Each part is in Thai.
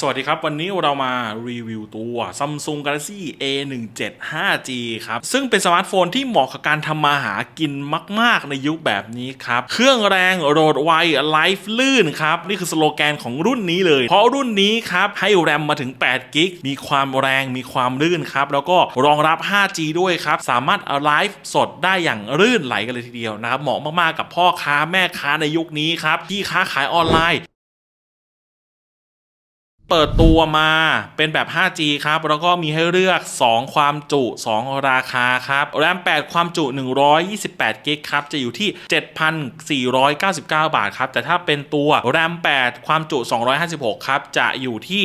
สวัสดีครับ วันนี้เรามารีวิวตัว Samsung Galaxy A17 5G ครับ ซึ่งเป็นสมาร์ทโฟนที่เหมาะกับการทำมาหากินมาก ๆ ในยุคแบบนี้ครับ เครื่องแรงโหลดไวไลฟ์ลื่นครับ นี่คือสโลแกนของรุ่นนี้เลย เพราะรุ่นนี้ครับ ให้แรมมาถึง8กิกมีความแรงมีความลื่นครับ แล้วก็รองรับ 5G ด้วยครับ สามารถไลฟ์สดได้อย่างลื่นไหลกันเลยทีเดียวนะครับเหมาะมากๆกับพ่อค้าแม่ค้าในยุคนี้ครับที่ค้าขายออนไลน์ เปิดตัวมาเป็นแบบ 5G ครับ แล้วก็มีให้เลือก 2 ความจุ 2 ราคาครับแรม8ความจุ 128กิกครับ จะอยู่ที่ 7,499 บาทครับ แต่ถ้าเป็นตัวแรม8ความจุ 256 ครับ จะอยู่ที่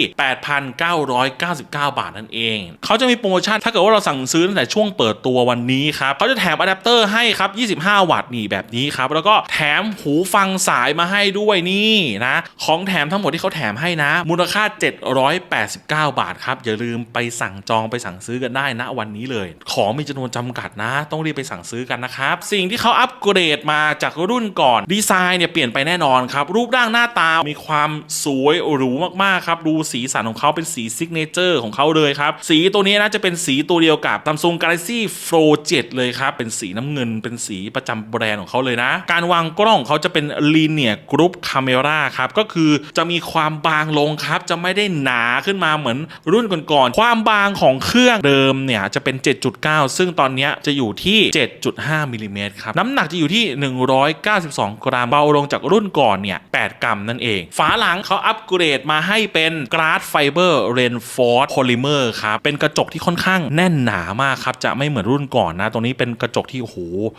8,999 บาทนั่นเอง เขาจะมีโปรโมชั่น ถ้าเกิดว่าเราสั่งซื้อตั้งแต่ช่วงเปิดตัววันนี้ครับ เขาจะแถมอะแดปเตอร์ให้ครับ 25 วัตต์นี่แบบนี้ครับ แล้วก็แถมหูฟังสายมาให้ด้วยนี่นะ ของแถมทั้งหมดที่เขาแถมให้นะ มูลค่า789 บาทครับ อย่าลืมไปสั่งจองไปสั่งซื้อกันได้นะวันนี้เลย ของมีจำนวนจำกัดนะ ต้องรีบไปสั่งซื้อกันนะครับ สิ่งที่เขาอัปเกรดมาจากรุ่นก่อน ดีไซน์เนี่ยเปลี่ยนไปแน่นอนครับ รูปร่างหน้าตา มีความสวยหรูมากๆครับ ดูสีสันของเขาเป็นสีซิกเนเจอร์ของเขาเลยครับ สีตัวนี้นะจะเป็นสีตัวเดียวกับ Samsung Galaxy Fold 7เลยครับ เป็นสีน้ำเงิน เป็นสีประจำแบรนด์ของเขาเลยนะ การวางกล้องของเขาจะเป็น Linear Group Camera ครับ ก็คือจะมีความบางลงครับ จะไม่ได้หนาขึ้นมาเหมือนรุ่นก่อนๆ ความบางของเครื่องเดิมเนี่ยจะเป็น 7.9 ซึ่งตอนนี้จะอยู่ที่ 7.5มิลลิเมตรครับ น้ำหนักจะอยู่ที่ 192 กรัม เบาลงจากรุ่นก่อนเนี่ย 8 กรัมนั่นเอง ฝาหลังเขาอัปเกรดมาให้เป็น Glass Fiber Reinforced Polymer ครับ เป็นกระจกที่ค่อนข้างแน่นหนามากครับ จะไม่เหมือนรุ่นก่อนนะ ตรงนี้เป็นกระจกที่โอ้โห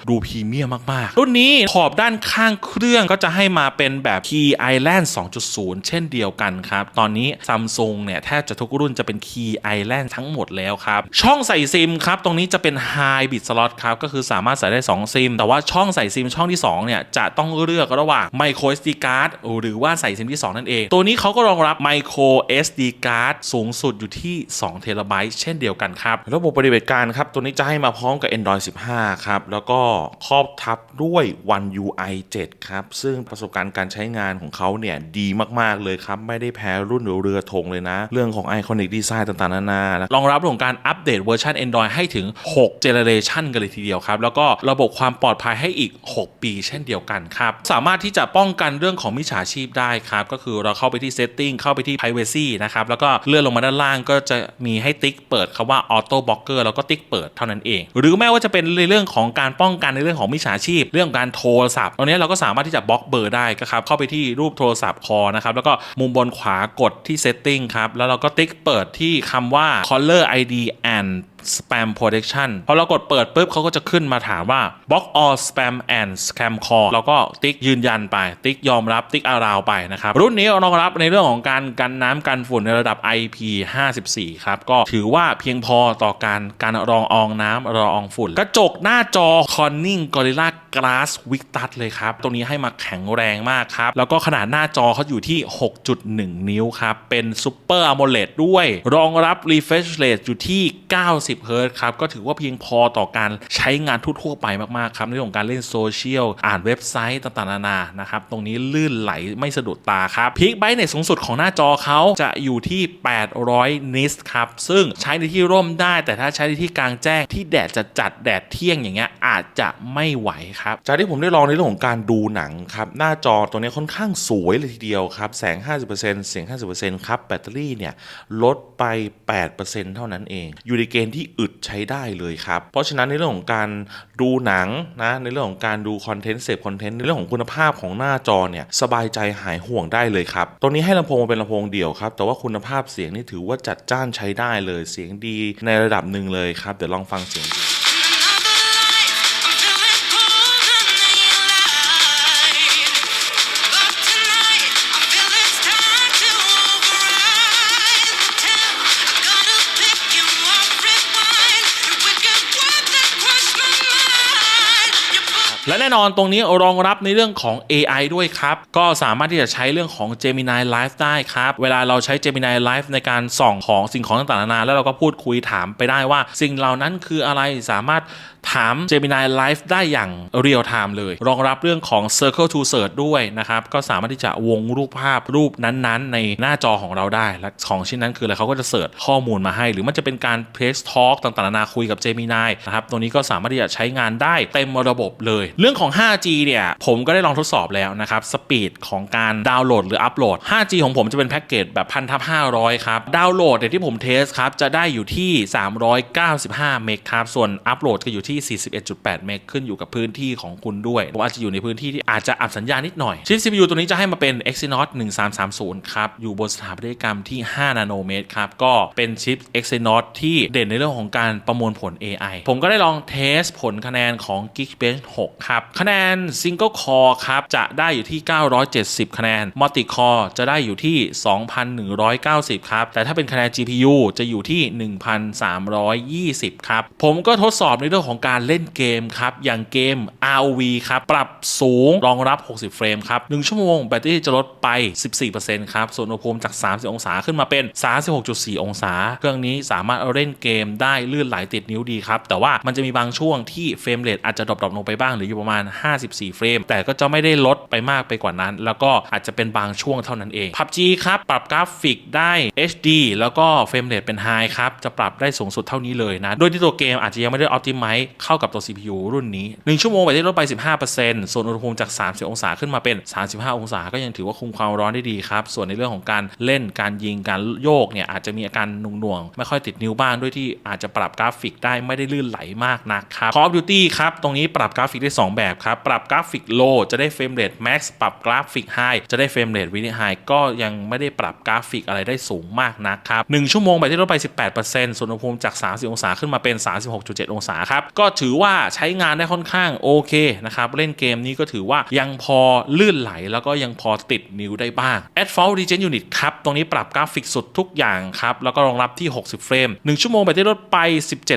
ดูพรีเมียมมากๆ รุ่นนี้ขอบด้านข้างเครื่องก็จะให้มาเป็นแบบ Key Island 2.0 เช่นเดียวกันครับ ตอนนี้ Samsung เนี่ยแทบจะทุกรุ่นจะเป็น Key Island ทั้งหมดแล้วครับ ช่องใส่ซิมครับ ตรงนี้จะเป็น High Bit Slot ครับ ก็คือสามารถใส่ได้ 2 ซิม แต่ว่าช่องใส่ซิมช่องที่ 2 เนี่ย จะต้องเลือกระหว่าง Micro SD Card หรือว่าใส่ซิมที่ 2 นั่นเอง ตัวนี้เขาก็รองรับ Micro SD Card สูงสุดอยู่ที่2 t b เช่นเดียวกันครับ ระบบปฏิบัติการครับ ตัวนี้จะให้มาพร้อมกับ Android 15 ครับ แล้วก็ครอบทับด้วย One UI 7 ครับ ซึ่งประสบการณ์การใช้งานของเขาเนี่ยดีมากๆเลยครับ ไม่ได้แพ้รุ่นเรือธงเลยนะ เรื่องของ Iconic Design ต่างๆ นานานะรองรับเรื่องของการอัปเดตเวอร์ชัน Android ให้ถึง6 Generation กันเลยทีเดียวครับ แล้วก็ระบบความปลอดภัยให้อีก 6 ปีเช่นเดียวกันครับ สามารถที่จะป้องกันเรื่องของมิจฉาชีพได้ครับ ก็คือเราเข้าไปที่ Setting เข้าไปที่ Privacy นะครับ แล้วก็เลื่อนลงมาด้านล่างก็จะมีให้ติ๊กเปิดคำว่า Auto Blocker แล้วก็ติ๊กเปิดเท่านั้นเอง หรือแม้ว่าจะเป็นในเรื่องของการป้องกันในเรื่องของมิจฉาชีพ เรื่องการโทรศัพท์ตรงนี้เราก็สามารถที่จะบล็อกเบอร์ได้ครับเข้าไปที่รูปโทรศัพท์คอนะครับแล้วก็มุมบนขวากดทที่ Setting ครับ แล้วเราก็ติ๊กเปิดที่คำว่า caller ID and spam protection พอเรากดเปิดปุ๊บเขาก็จะขึ้นมาถามว่า block all spam and scam call แล้วก็ติ๊กยืนยันไป ติ๊กยอมรับติ๊กอาราวไปนะครับ รุ่นนี้รองรับในเรื่องของการกันน้ำกันฝุ่นในระดับ IP54 ครับ ก็ถือว่าเพียงพอต่อการการรองอองน้ำรองอองฝุ่น กระจกหน้าจอ Corning Gorilla Glass Victus เลยครับ ตรงนี้ให้มาแข็งแรงมากครับ แล้วก็ขนาดหน้าจอเขาอยู่ที่ 6.1 นิ้วครับ เป็น Super AMOLED ด้วย รองรับ refresh rate อยู่ที่90เฮิร์ตครับก็ถือว่าเพียงพอต่อการใช้งานทั่วๆไปมากๆครับในเรื่องของการเล่นโซเชียลอ่านเว็บไซต์ต่างๆนานานะครับตรงนี้ลื่นไหลไม่สะดุดตาครับพีคไบต์ในสูงสุดของหน้าจอเขาจะอยู่ที่ 800 นิตครับซึ่งใช้ในที่ร่มได้แต่ถ้าใช้ในที่กลางแจ้งที่แดดจะจัดแดดเที่ยงอย่างเงี้ยอาจจะไม่ไหวครับจากที่ผมได้ลองในเรื่องของการดูหนังครับหน้าจอตัวนี้ค่อนข้างสวยเลยทีเดียวครับแสง 50%เสียง 50%ครับแบตเตอรี่เนี่ยลดไป 8%เท่านั้นเอง อยู่ในเกณฑ์ที่อึดใช้ได้เลยครับ เพราะฉะนั้นในเรื่องของการดูหนังนะในเรื่องของการดูคอนเทนต์เสพคอนเทนต์ในเรื่องของคุณภาพของหน้าจอเนี่ยสบายใจหายห่วงได้เลยครับตรงนี้ให้ลำโพงมาเป็นลำโพงเดี่ยวครับแต่ว่าคุณภาพเสียงนี่ถือว่าจัดจ้านใช้ได้เลยเสียงดีในระดับหนึ่งเลยครับเดี๋ยวลองฟังเสียงดู La และแน่นอนตรงนี้รองรับในเรื่องของ AI ด้วยครับ ก็สามารถที่จะใช้เรื่องของ Gemini Live ได้ครับ เวลาเราใช้ Gemini Live ในการส่องของสิ่งของต่างๆนานาแล้วเราก็พูดคุยถามไปได้ว่า สิ่งเหล่านั้นคืออะไรสามารถถาม Gemini Live ได้อย่างเรียลไทม์เลย รองรับเรื่องของ Circle to Search ด้วยนะครับ ก็สามารถที่จะวงรูปภาพรูปนั้นๆ ในหน้าจอของเราได้ และของชิ้นนั้นคืออะไรเขาก็จะเสิร์ชข้อมูลมาให้ หรือมันจะเป็นการ Press Talk ต่างๆนานาคุยกับ Gemini นะครับ ตัวนี้ก็สามารถที่จะใช้งานได้เต็มระบบเลยเรื่องื่องของ 5G เนี่ย ผมก็ได้ลองทดสอบแล้วนะครับ สปีดของการดาวน์โหลดหรืออัปโหลด 5G ของผมจะเป็นแพ็กเกจแบบพันทับ500 ครับ ดาวน์โหลดเนี่ยที่ผมเทสครับ จะได้อยู่ที่ 395 เมกครับ ส่วนอัปโหลดก็อยู่ที่ 41.8 เมกขึ้นอยู่กับพื้นที่ของคุณด้วย ผมอาจจะอยู่ในพื้นที่ที่อาจจะอับสัญญาณนิดหน่อย ชิป CPU ตัวนี้จะให้มาเป็น Exynos 1330 ครับ อยู่บนสถาปัตยกรรมที่ 5 นาโนเมตรครับ ก็เป็นชิป Exynos ที่เด่นในเรื่องของการประมวลผล AI ผมก็ได้ลองเทสผลคะแนนของ Geekbench 6 ครับคะแนน Single Core ครับจะได้อยู่ที่ 970 คะแนน Multi Core จะได้อยู่ที่ 2,190 ครับ แต่ถ้าเป็นคะแนน GPU จะอยู่ที่ 1,320 ครับ ผมก็ทดสอบในเรื่องของการเล่นเกมครับ อย่างเกม ROV ครับ ปรับสูงรองรับ 60 เฟรมครับ 1 ชั่วโมงแบตเตอรี่จะลดไป 14%ครับ ส่วนอุณหภูมิจาก 30 องศาขึ้นมาเป็น 36.4 องศา เครื่องนี้สามารถเล่นเกมได้ลื่นไหลติดนิ้วดีครับ แต่ว่ามันจะมีบางช่วงที่เฟรมเรทอาจจะดรอปลงไปบ้างหรืออยู่ประมาณมาณ 54 เฟรม แต่ก็จะไม่ได้ลดไปมากไปกว่านั้น แล้วก็อาจจะเป็นบางช่วงเท่านั้นเอง PUBG ครับ ปรับกราฟิกได้ HD แล้วก็เฟรมเรทเป็น High ครับ จะปรับได้สูงสุดเท่านี้เลยนะ โดยที่ตัวเกมอาจจะยังไม่ได้ Optimize เข้ากับตัว CPU รุ่นนี้ 1 ชั่วโมงแบตเตอรี่ลดไป 15%ส่วนอุณหภูมิจาก 30 องศาขึ้นมาเป็น 35 องศา ก็ยังถือว่าคุมความร้อนได้ดีครับ ส่วนในเรื่องของการเล่น การยิง การโยกเนี่ยอาจจะมีอาการหน่วงๆ ไม่ค่อยติดนิ้วบ้างด้วยที่อาจจะปรับกราฟิกได้ไม่ได้ลื่นไหลมากนักครับ Call of Duty ครับ ตรงนี้ปรับกราฟิกได้ 2 แบบครับ ปรับกราฟิก low จะได้เฟรมเรท max ปรับกราฟิก high จะได้เฟรมเรท very high ก็ยังไม่ได้ปรับกราฟิกอะไรได้สูงมากนักครับ1ชั่วโมงแบตเตอรี่ลดไป 18%ส่วนอุณหภูมิจาก 30 องศาขึ้นมาเป็น 36.7 องศาครับ ก็ถือว่าใช้งานได้ค่อนข้างโอเคนะครับ เล่นเกมนี้ก็ถือว่ายังพอลื่นไหลแล้วก็ยังพอติดนิ้วได้บ้าง a d f a u l t Regen Unit ครับ ตรงนี้ปรับกราฟิกสุดทุกอย่างครับ แล้วก็รองรับที่ 60 เฟรม 1 ชั่วโมงแบตเตอรี่ลดไป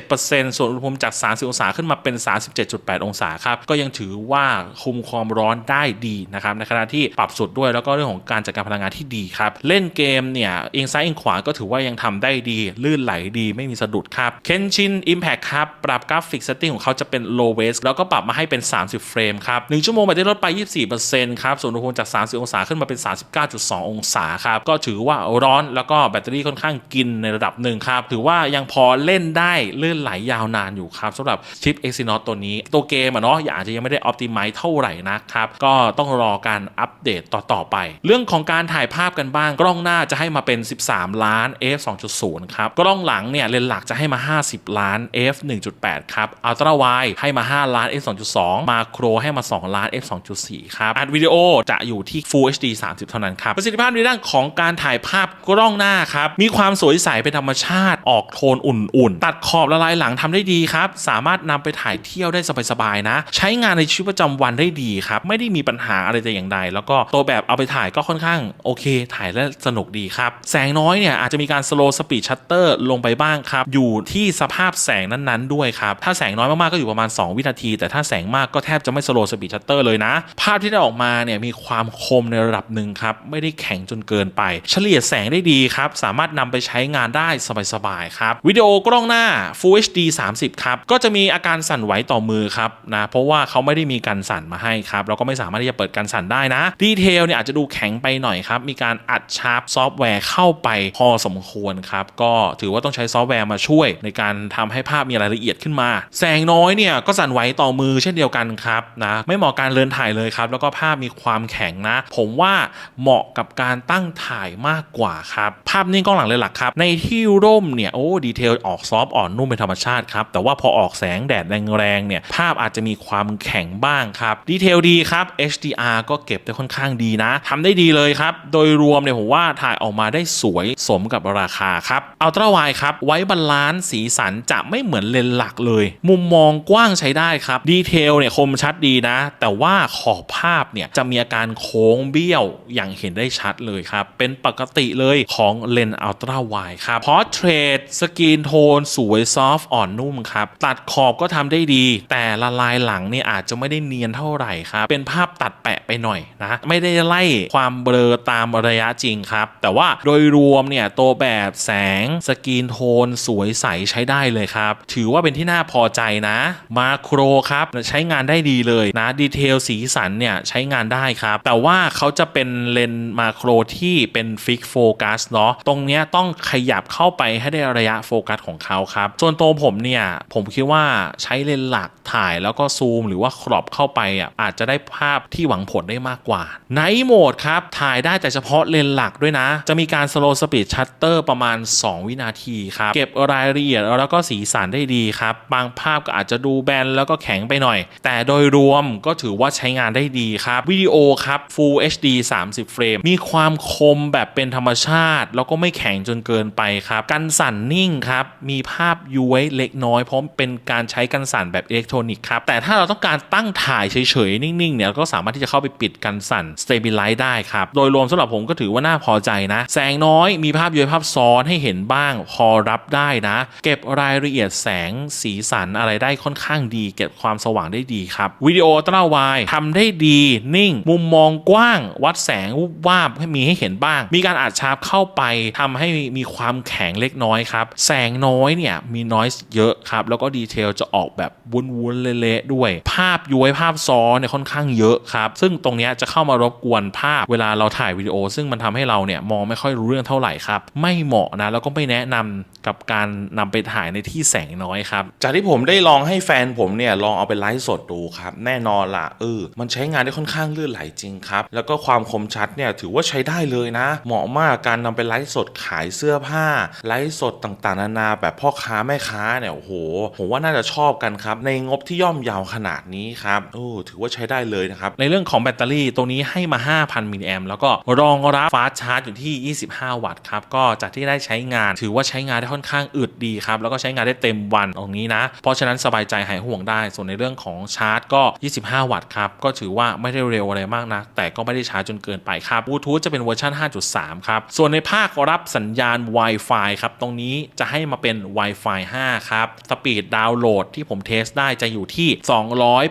17%ส่วนอุณหภูมิจาก 30 องศาขึ้นมาเป็น 37.8 องศาครับ ก็ยังถือว่าคุมความร้อนได้ดีนะครับในขณะที่ปรับสุดด้วยแล้วก็เรื่องของการจัดการพลังงานที่ดีครับ เล่นเกมเนี่ยเอียงซ้ายเอียงขวาก็ถือว่ายังทำได้ดี ลื่นไหลดีไม่มีสะดุดครับ Kenshin Impact ครับ ปรับกราฟิกเซตติ้งของเขาจะเป็น low waste แล้วก็ปรับมาให้เป็น 30 เฟรมครับ1ชั่วโมงแบตเตอรี่ลดไป 24%ครับส่วนอุณหภูมิจาก 30 องศาขึ้นมาเป็น 39.2 องศาครับก็ถือว่าร้อนแล้วก็แบตเตอรี่ค่อนข้างกินในระดับหนึ่งครับถือว่ายังพอเล่นได้ลื่นไหลยาวนานอยู่ครับสำหรับชิป Exynos ตัวนี้ตัวเกมอะเนาะอาจจะยังไม่ได้ optimize เท่าไหร่นะครับ ก็ต้องรอการอัปเดตต่อๆไป เรื่องของการถ่ายภาพกันบ้าง กล้องหน้าจะให้มาเป็น 13 ล้าน f 2.0 ครับ กล้องหลังเนี่ยเลนส์หลักจะให้มา 50 ล้าน f 1.8 ครับอัลตร้าไวให้มา 5 ล้าน f 2.2 มาโครให้มา 2 ล้าน f 2.4 ครับ อัดวิดีโอจะอยู่ที่ Full HD 30 เท่านั้นครับ ประสิทธิภาพในด้านของการถ่ายภาพกล้องหน้าครับ มีความสวยใสเป็นธรรมชาติ ออกโทนอุ่นๆ ตัดขอบละลายหลังทำได้ดีครับ สามารถนำไปถ่ายเที่ยวได้สบายๆนะ ใช้งานในชีวิตประจำวันได้ดีครับ ไม่ได้มีปัญหาอะไรแต่อย่างใด แล้วก็ตัวแบบเอาไปถ่ายก็ค่อนข้างโอเค ถ่ายแล้วสนุกดีครับ แสงน้อยเนี่ยอาจจะมีการ slow speed shutter ลงไปบ้างครับ อยู่ที่สภาพแสงนั้นๆ ด้วยครับ ถ้าแสงน้อยมากๆก็อยู่ประมาณ 2 วินาที แต่ถ้าแสงมากก็แทบจะไม่ slow speed shutter เลยนะ ภาพที่ได้ออกมาเนี่ยมีความคมในระดับหนึ่งครับ ไม่ได้แข็งจนเกินไป เฉลี่ยแสงได้ดีครับ สามารถนำไปใช้งานได้สบายๆครับ วิดีโอกล้องหน้า Full HD 30 ครับ ก็จะมีอาการสั่นไหวต่อมือครับนะ เพราะว่าเขาไม่ได้มีการสั่นมาให้ครับแล้วก็ไม่สามารถที่จะเปิดการสั่นได้นะดีเทลเนี่ยอาจจะดูแข็งไปหน่อยครับมีการอัดชาร์ปซอฟต์แวร์เข้าไปพอสมควรครับก็ถือว่าต้องใช้ซอฟต์แวร์มาช่วย ในการทำให้ภาพมีรายละเอียดขึ้นมา แสงน้อยเนี่ยก็สั่นไหวต่อมือเช่นเดียวกันครับนะไม่เหมาะการเลินถ่ายเลยครับแล้วก็ภาพมีความแข็งนะ ผมว่าเหมาะกับการตั้งถ่ายมากกว่าครับภาพนิ่งกล้องหลังเลยหลักครับในที่ร่มเนี่ยโอ้ดีเทลออกซอฟต์อ่อนนุ่มเป็นธรรมชาติครับแต่ว่าพอออกแสงแดดแรงๆเนี่ยภาพอาจจะมีความแข็งบ้างครับ ดีเทลดีครับ HDR ก็เก็บได้ค่อนข้างดีนะทำได้ดีเลยครับ โดยรวมเนี่ยผมว่าถ่ายออกมาได้สวยสมกับราคาครับอัลตร้าไวครับไว้บาลานซ์สีสันจะไม่เหมือนเลนส์หลักเลย มุมมองกว้างใช้ได้ครับ ดีเทลเนี่ยคมชัดดีนะ แต่ว่าขอบภาพเนี่ยจะมีอาการโค้งเบี้ยวอย่างเห็นได้ชัดเลยครับ เป็นปกติเลยของเลนส์อัลตร้าไวครับพอเทรดสกรีนโทนสวยซอฟต์อ่อนนุ่มครับ ตัดขอบก็ทำได้ดี แต่ละลายหลังเนี่ยอาจจะไม่ได้เนียนเท่าไหร่ครับเป็นภาพตัดแปะไปหน่อยนะไม่ได้ไล่ความเบลอตามระยะจริงครับ แต่ว่าโดยรวมเนี่ยตัวแบบแสงสกรีนโทนสวยใสใช้ได้เลยครับ ถือว่าเป็นที่น่าพอใจนะมาโครครับใช้งานได้ดีเลยนะดีเทลสีสันเนี่ยใช้งานได้ครับ แต่ว่าเขาจะเป็นเลนส์มาโครที่เป็นฟิกโฟกัสเนาะตรงเนี้ยต้องขยับเข้าไปให้ได้ระยะโฟกัสของเขาครับส่วนตัวผมเนี่ยผมคิดว่าใช้เลนส์หลักถ่ายแล้วก็ซูมหรือว่าครอบเข้าไปอะอาจจะได้ภาพที่หวังผลได้มากกว่าไนท์โหมดครับ ถ่ายได้แต่เฉพาะเลนหลักด้วยนะ จะมีการสโล w สปีดชัตเตอร์ประมาณ 2 วินาทีครับ เก็บรายละเอียดแล้วก็สีสันได้ดีครับ บางภาพก็อาจจะดูแบนแล้วก็แข็งไปหน่อย แต่โดยรวมก็ถือว่าใช้งานได้ดีครับ วิดีโอครับ Full HD 30 เฟรม มีความคมแบบเป็นธรรมชาติ แล้วก็ไม่แข็งจนเกินไปครับ กันสั่นนิ่งครับ มีภาพย้วยเล็กน้อยเพราะเป็นการใช้กันสั่นแบบอิเล็กทรอนิกส์ครับ แต่ถ้าเราต้องการการตั้งถ่ายเฉยๆ นิ่งๆ เนี่ยก็สามารถที่จะเข้าไปปิดกันสั่น Stabilize ได้ครับ โดยรวมสำหรับผมก็ถือว่าน่าพอใจนะ แสงน้อยมีภาพย้วยภาพซ้อนให้เห็นบ้าง พอรับได้นะ เก็บรายละเอียดแสงสีสันอะไรได้ค่อนข้างดี เก็บความสว่างได้ดีครับวิดีโอตราไวด์ทำได้ดีนิ่ง มุมมองกว้าง วัดแสงวุบวาบให้มีให้เห็นบ้าง มีการอัดชาร์ปเข้าไปทำให้มีความแข็งเล็กน้อยครับ แสงน้อยเนี่ยมีนอยส์เยอะครับ แล้วก็ดีเทลจะออกแบบวุ้นๆเละๆด้วยภาพย้วยภาพซ้อนเนี่ยค่อนข้างเยอะครับ ซึ่งตรงนี้จะเข้ามารบกวนภาพเวลาเราถ่ายวิดีโอ ซึ่งมันทำให้เราเนี่ยมองไม่ค่อยรู้เรื่องเท่าไหร่ครับ ไม่เหมาะนะ แล้วก็ไม่แนะนำกับการนำไปถ่ายในที่แสงน้อยครับ จากที่ผมได้ลองให้แฟนผมเนี่ยลองเอาไปไลฟ์สดดูครับ แน่นอนละเออมันใช้งานได้ค่อนข้างลื่นไหลจริงครับ แล้วก็ความคมชัดเนี่ยถือว่าใช้ได้เลยนะ เหมาะมากการนำไปไลฟ์สดขายเสื้อผ้า ไลฟ์สดต่างๆ นานาแบบพ่อค้าแม่ค้าเนี่ยโอ้โหผมว่าน่าจะชอบกันครับในงบที่ย่อมเยาวขนาดนี้ครับโอ้ถือว่าใช้ได้เลยนะครับ ในเรื่องของแบตเตอรี่ตัวนี้ให้มา 5,000 มิลลิแอมแล้วก็รองรับฟาสชาร์จอยู่ที่ 25 วัตต์ครับ ก็จากที่ได้ใช้งาน ถือว่าใช้งานได้ค่อนข้างอึดดีครับ แล้วก็ใช้งานได้เต็มวันตรงนี้นะ เพราะฉะนั้นสบายใจหายห่วงได้ ส่วนในเรื่องของชาร์จก็ 25 วัตต์ครับ ก็ถือว่าไม่ได้เร็วอะไรมากนะ แต่ก็ไม่ได้ช้าจนเกินไปครับบลูทูธจะเป็นเวอร์ชัน5.3 ครับ ส่วนในภาครับสัญญาณ Wi-Fi ครับ ตรงนี้จะให้มาเป็น Wi-Fi 5 ครับ สปีดดาวน์โหลดที่ผมเทสได้จะอยู่ที่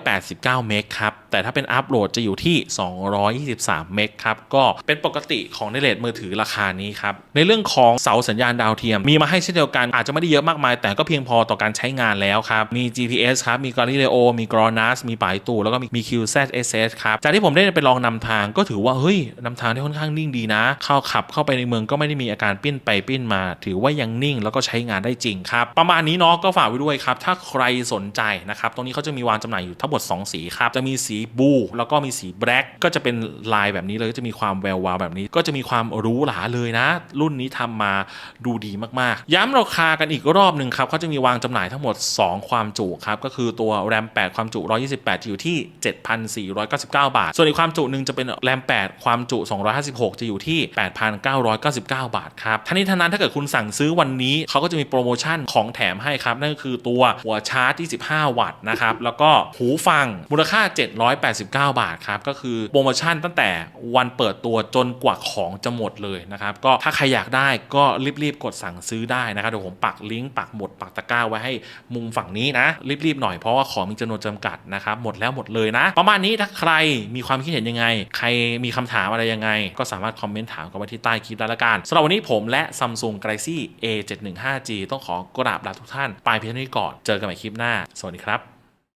289 เมกครับ แต่ถ้าเป็นอัพโหลดจะอยู่ที่ 223 เมกครับ ก็เป็นปกติของในเลทมือถือราคานี้ครับ ในเรื่องของเสาสัญญาณดาวเทียม มีมาให้เช่นเดียวกัน อาจจะไม่ได้เยอะมากมาย แต่ก็เพียงพอต่อการใช้งานแล้วครับ มี GPS ครับ มี Galileo มี GLONASS มีปายตูแล้วก็มี QZSS ครับ จากที่ผมได้ไปลองนำทางก็ถือว่า เฮ้ยนำทางได้ค่อนข้างนิ่งดีนะ เข้าขับเข้าไปในเมืองก็ไม่ได้มีอาการปิ้นไปปิ้นมา ถือว่ายังนิ่งแล้วก็ใช้งานได้จริงครับ ประมาณนี้เนาะก็ฝากไว้ด้วยครับ ถ้าใครสนใจนะครับ ตรงนี้เขาจะมีวางจำหน่ายอยู่ทั้งหมด 2 สีครับ จะมีสีบลูแล้วก็มีสีแบล็กก็จะเป็นลายแบบนี้เลยก็จะมีความแวววาวแบบนี้ ก็จะมีความหรู้หราเลยนะ รุ่นนี้ทำมาดูดีมากๆ ย้ำราคากันอีกรอบหนึ่งครับเขาจะมีวางจำหน่ายทั้งหมด 2 ความจุครับ ก็คือตัวแรม 8 ความจุ 128 จะอยู่ที่ 7,499 บาท ส่วนอีกความจุหนึ่งจะเป็นแรม 8 ความจุ 256 จะอยู่ที่ 8,999 บาทครับทั้งนี้ทั้งนั้นถ้าเกิดคุณสั่งซื้อวันนี้เขาก็จะมีโปรโมชั่นของแถมให้ครับนั่นก็คือตัวหัวชาร์จ25 วัตต์นะครับแล้วก็หูฟังมูลค่า 789 บาทครับ ก็คือโปรโมชั่นตั้งแต่วันเปิดตัวจนกว่าของจะหมดเลยนะครับ ก็ถ้าใครอยากได้ก็รีบๆ กดสั่งซื้อได้นะครับ เดี๋ยวผมปักลิงก์ปักหมดปักตะกร้าไว้ให้มุมฝั่งนี้นะ รีบๆ หน่อยเพราะว่าของมีจำนวนจำกัดนะครับ หมดแล้วหมดเลยนะ ประมาณนี้ถ้าใครมีความคิดเห็นยังไง ใครมีคำถามอะไรยังไง ก็สามารถคอมเมนต์ถามกันไว้ที่ใต้คลิปได้ละกันสำหรับวันนี้ผมและ Samsung Galaxy A715G ต้องขอกราบลาทุกท่านไปเพียงเท่านี้ก่อนเจอกันใหม่คลิปหน้า สวัสดีครับ